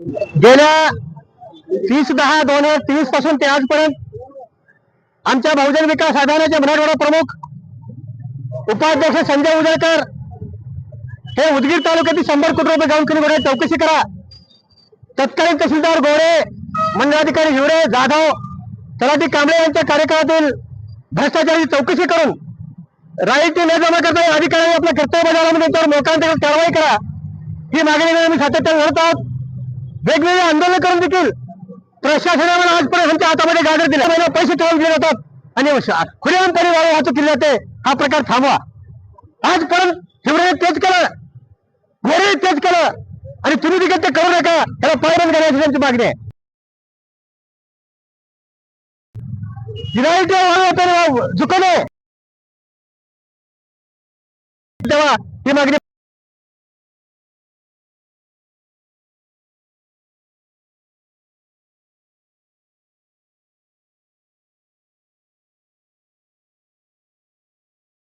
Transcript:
गेल्या तीस दहा दोन हजार तेवीसपासून ते आजपर्यंत आमच्या बहुजन विकास आघाडीचे मराठवाडा प्रमुख उपाध्यक्ष संजय उदयकर हे उदगीर तालुक्यातील शंभर कोटी रुपये जाऊन करून बघा चौकशी करा. तत्कालीन तहसीलदार गोळे मंडळाधिकारी हिवरे जाधव तलाठी कांबळे यांच्या कार्यकाळातील भ्रष्टाचाराची चौकशी करून राईटी न जमा करताना अधिकाऱ्यांनी आपलं कर्तव्य बजावल्यामुळे त्यांच्यावर मोकांतर्गत कारवाई करा. ही मागणी घेऊन आम्ही सातत्याने लढत आहोत. वेगवेगळे आंदोलन करून देखील प्रशासनाला आजपर्यंत आमच्या हातामध्ये गाडर दिला महिना पैसे ठेवून दिले जातात. आणि खुलेआमपणे वाळू वाहतूक केली जाते हा प्रकार थांबवा. आजपर्यंत हिवरे तेच केलं. गोरे तेच केलं. आणि तुम्ही देखील ते करू नका. त्याला पायबंद करायची त्यांची मागणी आहे. गिराईचे तेव्हा ही मागणी